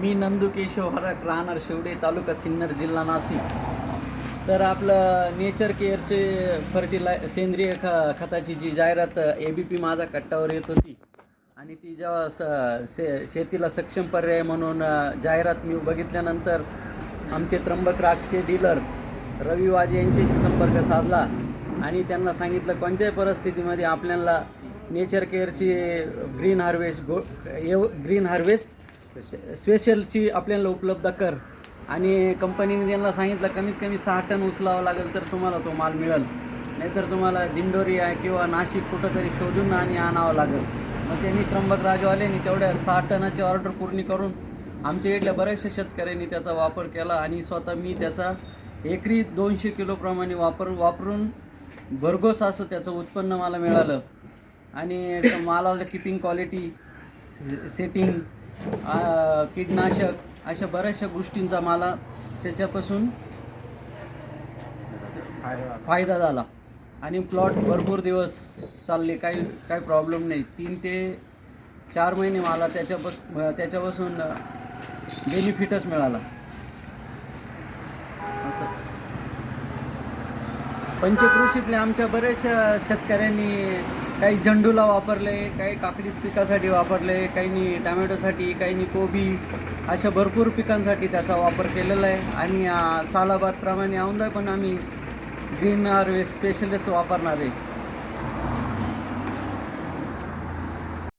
मी नंदू केशव हरक राहणार शेवडे तालुका सिन्नर जिल्हा नाशिक. तर आपलं नेचर केअरचे फर्टिलाय सेंद्रिय ख खताची जी जाहिरात ए बी पी माझा कट्टावर येत होती. आणि ती जेव्हा स शे शेतीला सक्षम पर्याय म्हणून जाहिरात मी बघितल्यानंतर आमचे त्र्यंबक रागचे डीलर रवी वाजे यांच्याशी संपर्क साधला आणि त्यांना सांगितलं कोणत्याही परिस्थितीमध्ये आपल्याला नेचर केअरची ग्रीन हार्वेस्ट गो एव ग्रीन हार्वेस्ट स्पेशलची आपल्याला उपलब्ध कर. आणि कंपनीने त्यांना सांगितलं कमीत कमी सहा टन उचलावं लागेल तर तुम्हाला तो माल मिळेल. नाहीतर तुम्हाला दिंडोरी आहे किंवा नाशिक कुठंतरी शोधून आणि आणावं लागेल. मग त्यांनी त्र्यंबक राजवाल्यांनी तेवढ्या सहा टनाची ऑर्डर पूर्ण करून आमच्या इथल्या बऱ्याचशा शेतकऱ्यांनी त्याचा वापर केला आणि स्वतः मी त्याचा एकरी दोनशे किलोप्रमाणे वापर वापरून भरघोस असं त्याचं उत्पन्न मला मिळालं. आणि मालाला किपिंग क्वालिटी सेटिंग कीटनाशक अशा बऱ्याचशा गोष्टींचा मला त्याच्यापासून फायदा झाला. आणि प्लॉट भरपूर दिवस चालले काही काही प्रॉब्लेम नाही. तीन ते चार महिने मला त्याच्यापास त्याच्यापासून बेनिफिटच मिळाला. असं. पंचकृषीतल्या आमच्या बऱ्याचशा शेतकऱ्यांनी काही झंडूला वापरले काही काकडीस पिकासाठी वापरले काहींनी टॅमॅटोसाठी काहींनी कोबी अशा भरपूर पिकांसाठी त्याचा वापर केलेला आहे. आणि सालाबादप्रमाणे औंदा पण आम्ही ग्रीन हार्वेस्ट स्पेशलिस्ट वापरणार आहे.